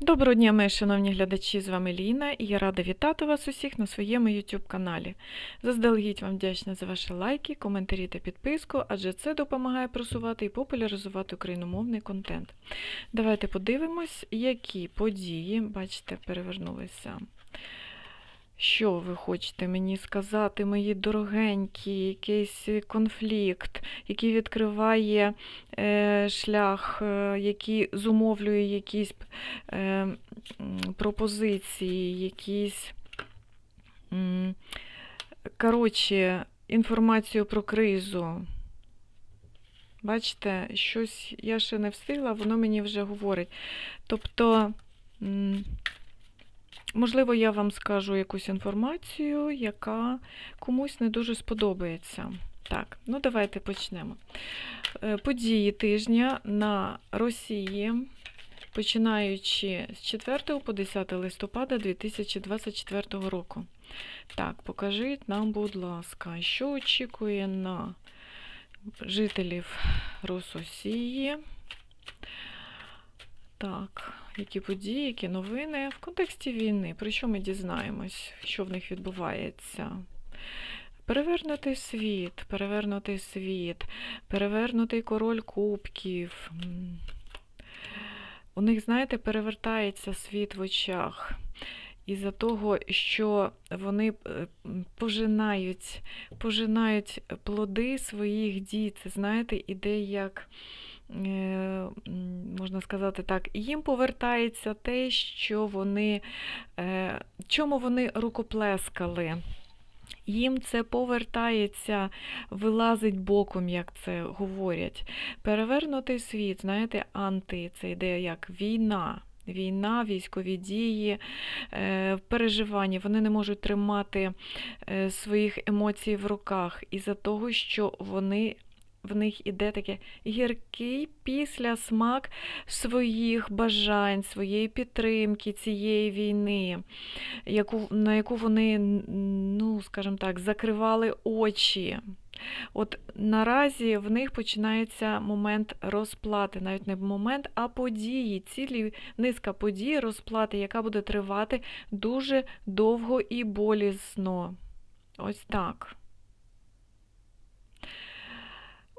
Доброго дня, мої шановні глядачі, з вами Ліна, і я рада вітати вас усіх на своєму YouTube каналі. Заздалегідь вам вдячна за ваші лайки, коментарі та підписку, адже це допомагає просувати і популяризувати україномовний контент. Давайте подивимось, які події, бачите, перевернулися. Що ви хочете мені сказати, мої дорогенькі, якийсь конфлікт, який відкриває е, шлях, е, який зумовлює якісь е, пропозиції, якісь. Коротше, інформацію про кризу. Бачите, щось я ще не встигла, воно мені вже говорить. Тобто, м, можливо, я вам скажу якусь інформацію, яка комусь не дуже сподобається. Так, ну давайте почнемо. Е, Події тижня на Росії, починаючи з 4 по 10 листопада 2024 року. Так, покажіть нам, будь ласка, що очікує на жителів Рососії. Так, які події, які новини в контексті війни, про що ми дізнаємось, що в них відбувається. Перевернутий світ, перевернутий світ, перевернутий король кубків. У них, знаєте, перевертається світ в очах. Із-за того, що вони е, пожинають, пожинають плоди своїх дій. Це, знаєте, іде як, можна сказати так, їм повертається те, що вони, е, чому вони рукоплескали. Їм це повертається, вилазить боком, як це говорять. Перевернутий світ, знаєте, анти, це йде як війна. Війна, військові дії, е, переживання, вони не можуть тримати е, своїх емоцій в руках із-за того, що вони, в них іде таке гіркий післясмак своїх бажань, своєї підтримки цієї війни, яку, на яку вони, ну, скажімо так, закривали очі. От наразі в них починається момент розплати, навіть не момент, а події, цілі низка подій розплати, яка буде тривати дуже довго і болісно. Ось так.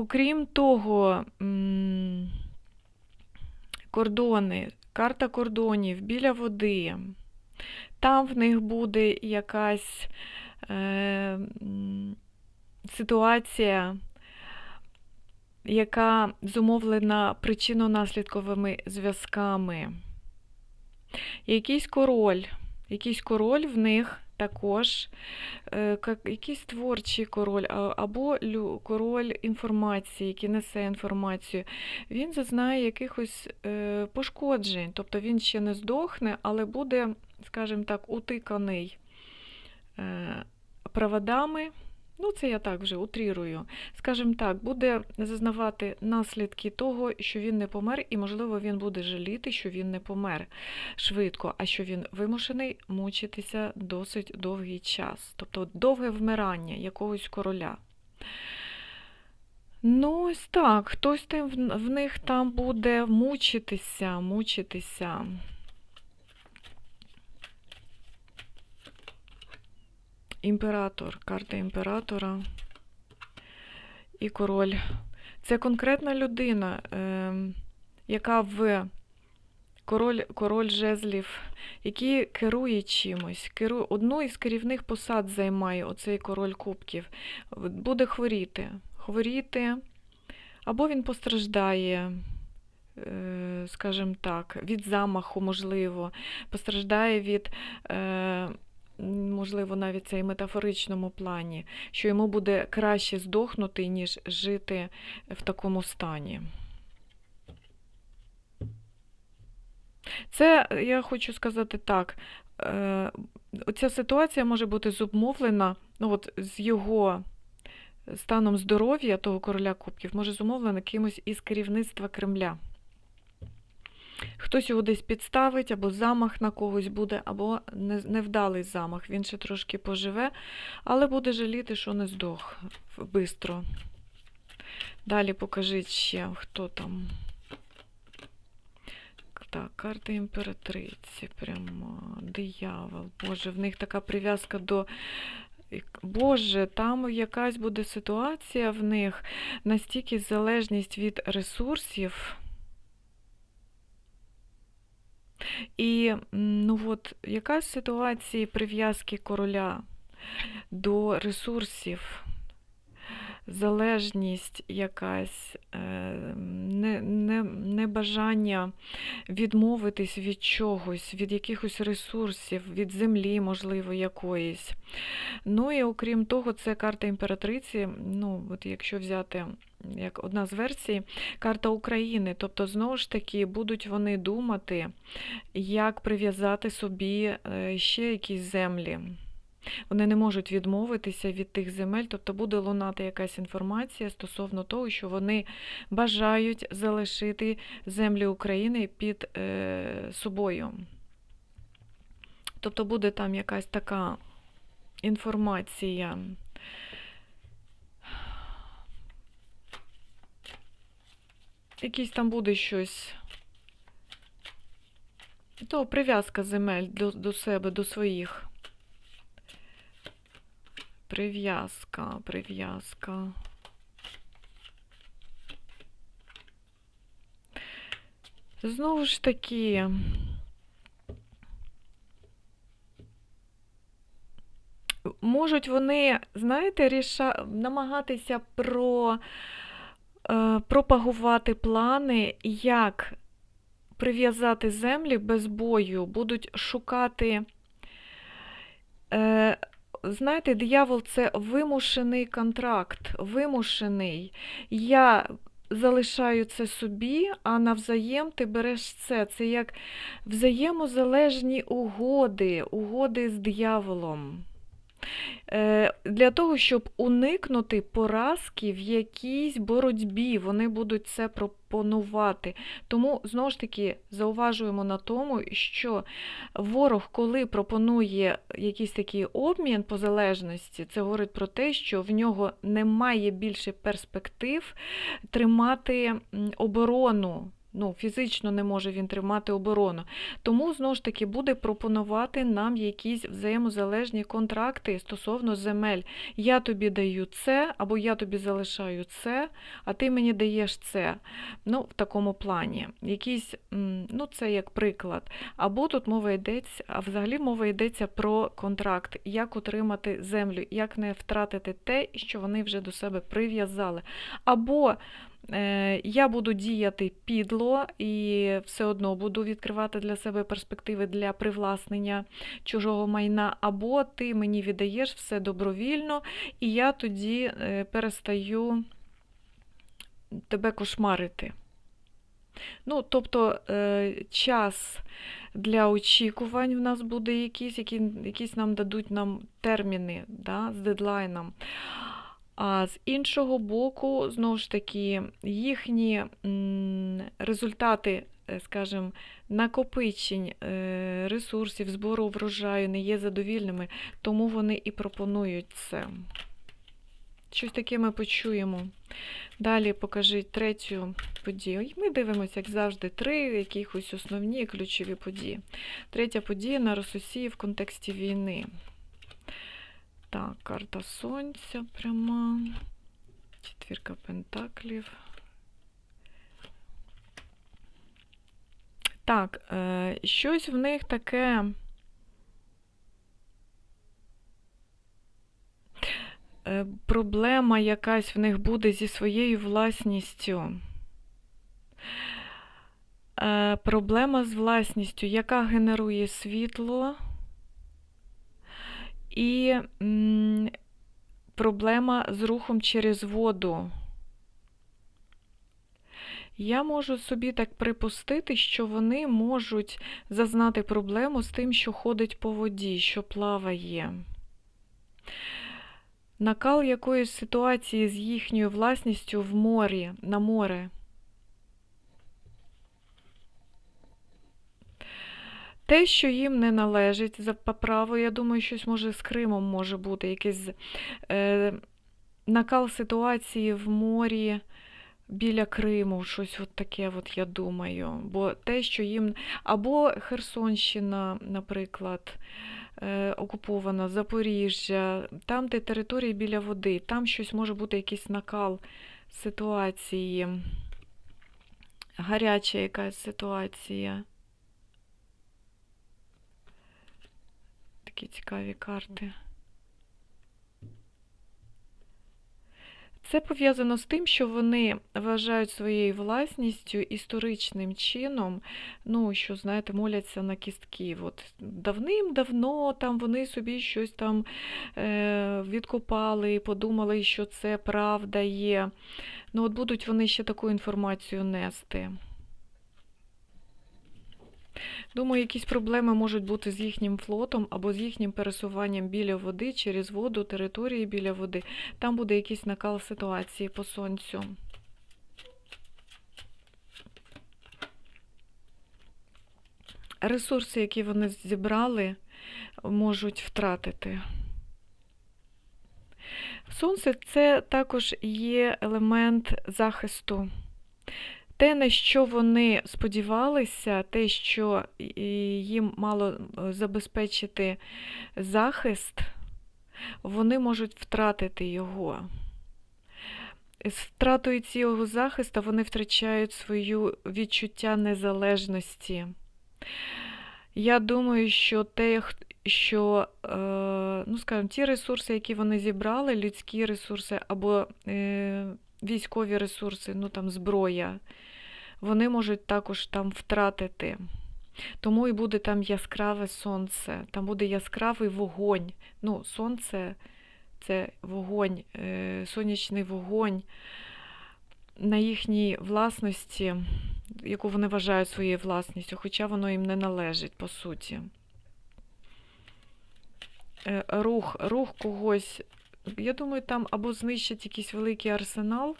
Окрім того, кордони, карта кордонів біля води. Там в них буде якась е, ситуація, яка зумовлена причинно-наслідковими зв'язками. Якийсь король, якийсь король в них також, е, якийсь творчий король, або король інформації, який несе інформацію, він зазнає якихось е, пошкоджень. Тобто він ще не здохне, але буде, скажімо так, утиканий е, проводами. Ну, це я так вже утрірую. Скажімо так, буде зазнавати наслідки того, що він не помер, і, можливо, він буде жаліти, що він не помер швидко, а що він вимушений мучитися досить довгий час. Тобто довге вмирання якогось короля. Ну, ось так, хтось там в в них там буде мучитися, мучитися. Імператор, карта імператора і король. Це конкретна людина, ем, яка в король, король жезлів, який керує чимось, керує, одну із керівних посад займає оцей король кубків. Буде хворіти. Хворіти, або він постраждає, е, скажімо так, від замаху, можливо, постраждає від. Можливо, навіть це і метафоричному плані, що йому буде краще здохнути, ніж жити в такому стані. Це я хочу сказати так. е, Ця ситуація може бути зумовлена ну, от, з його станом здоров'я того короля кубків, може зумовлена кимось із керівництва Кремля. Хтось його десь підставить, або замах на когось буде, або невдалий замах. Він ще трошки поживе, але буде жаліти, що не здох швидко. Далі покажіть ще, хто там. так, карта імператриці, прямо диявол. Боже, в них така прив'язка до. Боже, там якась буде ситуація в них, настільки залежність від ресурсів. І ну от, яка ситуація прив'язки короля до ресурсів, залежність якась, е, не, не, небажання відмовитись від чогось, від якихось ресурсів, від землі, можливо, якоїсь. Ну і окрім того, це карта імператриці. Ну, от якщо взяти як одна з версій, карта України. Тобто, знову ж таки, будуть вони думати, як прив'язати собі е, ще якісь землі. Вони не можуть відмовитися від тих земель, тобто буде лунати якась інформація стосовно того, що вони бажають залишити землі України під е, собою. Тобто буде там якась така інформація. Якийсь там буде щось. То прив'язка земель до, до себе, до своїх. Прив'язка, прив'язка. Знову ж таки. Можуть вони, знаєте, ріша... намагатися про... е, пропагувати плани, як прив'язати землі без бою, будуть шукати. Знаєте, диявол це вимушений контракт, вимушений. Я залишаю це собі, а навзаєм ти береш це. Це як взаємозалежні угоди, угоди з дияволом. Е, Для того, щоб уникнути поразки в якійсь боротьбі, вони будуть це пропонувати. Тому, знову ж таки, зауважуємо на тому, що ворог, коли пропонує якийсь такий обмін по залежності, це говорить про те, що в нього немає більше перспектив тримати оборону. Ну, фізично не може він тримати оборону. Тому, знову ж таки, буде пропонувати нам якісь взаємозалежні контракти стосовно земель. Я тобі даю це, або я тобі залишаю це, а ти мені даєш це. Ну, в такому плані. Якісь, ну, це як приклад. Або тут мова йдеться, а взагалі мова йдеться про контракт, як отримати землю, як не втратити те, що вони вже до себе прив'язали. Або я буду діяти підло і все одно буду відкривати для себе перспективи для привласнення чужого майна, або ти мені віддаєш все добровільно, і я тоді е, перестаю тебе кошмарити. Ну, тобто е, час для очікувань в нас буде якийсь, які, якісь нам дадуть нам терміни да, з дедлайном. А з іншого боку, знову ж таки, їхні результати, е, скажімо, накопичень е, ресурсів, збору врожаю не є задовільними, тому вони і пропонують це. Щось таке ми почуємо. Далі покажіть третю подію. Ми дивимося, як завжди, три якихось основні ключові події. Третя подія на Росусії в контексті війни. Так, карта Сонця пряма, четвірка пентаклів. Так, е, щось в них таке. е, Проблема якась в них буде зі своєю власністю. Е, Проблема з власністю, яка генерує світло. І м, проблема з рухом через воду. Я можу собі так припустити, що вони можуть зазнати проблему з тим, що ходить по воді, що плаває. Накал якоїсь ситуації з їхньою власністю в морі, на море. Те, що їм не належить за по я думаю, щось може з Кримом може бути, якийсь е, накал ситуації в морі, біля Криму, щось от таке, от я думаю. Бо те, що їм. Або Херсонщина, наприклад, е, окупована, Запоріжжя, там, де території біля води, там щось може бути якийсь накал ситуації, гаряча якась ситуація. Такі цікаві карти. Це пов'язано з тим, що вони вважають своєю власністю історичним чином, ну, що, знаєте, моляться на кістки. От давним-давно там вони собі щось там е, відкопали подумали, що це правда є. Ну, от будуть вони ще таку інформацію нести. Думаю, якісь проблеми можуть бути з їхнім флотом або з їхнім пересуванням біля води через воду, території біля води. Там буде якийсь накал ситуації по сонцю. Ресурси, які вони зібрали, можуть втратити. Сонце це також є елемент захисту. Те, на що вони сподівалися, те, що їм мало е, забезпечити захист, вони можуть втратити його. З втратою цього захисту вони втрачають свою відчуття незалежності. Я думаю, що те, що, е, ну, скажімо, ті ресурси, які вони зібрали, людські ресурси або е, військові ресурси, ну там зброя, вони можуть також там втратити. Тому і буде там яскраве сонце, там буде яскравий вогонь. Ну, сонце це вогонь, е, сонячний вогонь на їхній власності, яку вони вважають своєю власністю, хоча воно їм не належить, по суті. Е, Рух, рух когось. Я думаю, там або знищать якийсь великий арсенал,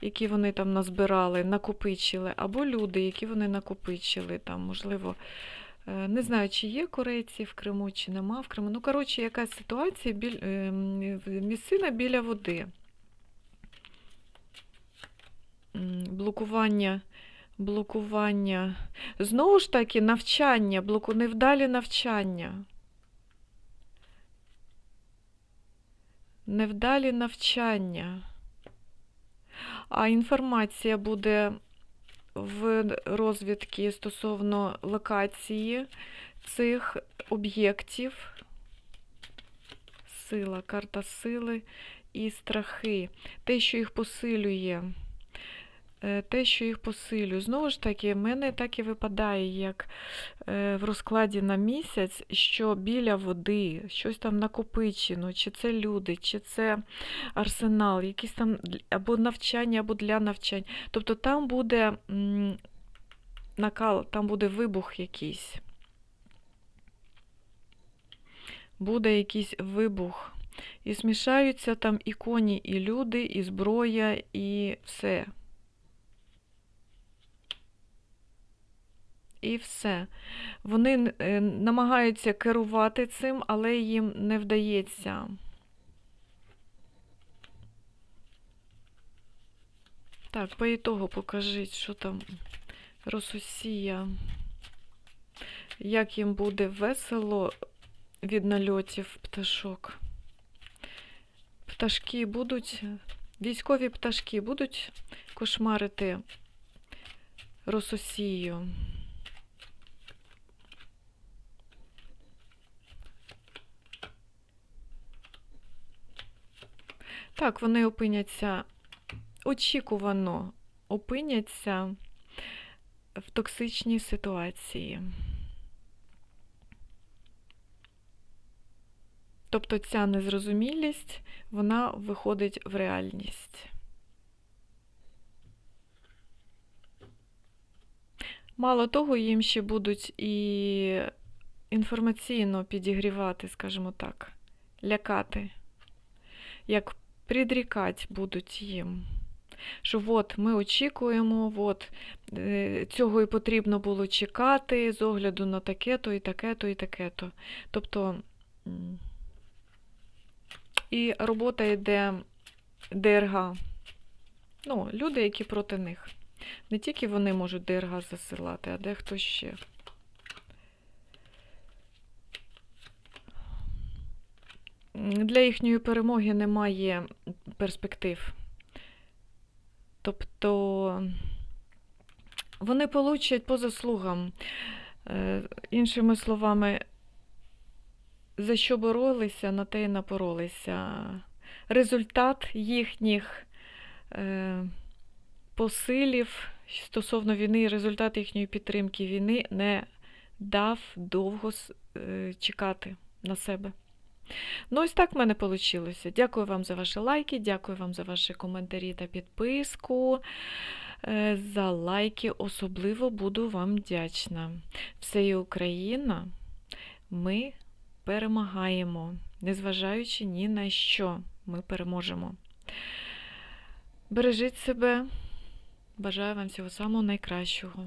який вони там назбирали, накопичили, або люди, які вони накопичили. Там, можливо, е, не знаю, чи є корейці в Криму, чи нема в Криму. Ну, коротше, якась ситуація, біль... е, місцина біля води. Блокування. Блокування. Знову ж таки, навчання, блоку... невдалі навчання. Невдалі навчання. А інформація буде в розвідки стосовно локації цих об'єктів. Сила, карта сили і страхи. Те, що їх посилює. Е, Те, що їх посилює. Знову ж таки, в мене так і випадає, як е, в розкладі на місяць, що біля води щось там накопичено, чи це люди, чи це арсенал, якісь там або навчання, або для навчань. Тобто там буде накал, там буде вибух якийсь. Буде якийсь вибух. І змішаються там і коні, і люди, і зброя, і все. І все. Вони е, намагаються керувати цим, але їм не вдається. Так, по ітогу покажіть, що там Рососія. Як їм буде весело від нальотів пташок. Пташки будуть, військові пташки будуть кошмарити Рососію. Так, вони опиняться очікувано опиняться в токсичній ситуації. Тобто ця незрозумілість, вона виходить в реальність. Мало того, їм ще будуть і інформаційно підігрівати, скажімо так, лякати, як придрікать будуть їм. Що от ми очікуємо, от е, цього і потрібно було чекати з огляду на таке-то і таке-то і таке-то. Тобто і робота йде ДРГ. Ну, люди, які проти них. Не тільки вони можуть ДРГ засилати, а дехто ще. Для їхньої перемоги немає перспектив. Тобто вони получать по заслугам. Е, Іншими словами, за що боролися, на те й напоролися. Результат їхніх е, посилів стосовно війни, результат їхньої підтримки війни не дав довго е, чекати на себе. Ну, ось так в мене вийшло. Дякую вам за ваші лайки, дякую вам за ваші коментарі та підписку. Е, За лайки особливо буду вам вдячна. Все є Україна. Ми перемагаємо, незважаючи ні на що, ми переможемо. Бережіть себе. Бажаю вам всього самого найкращого.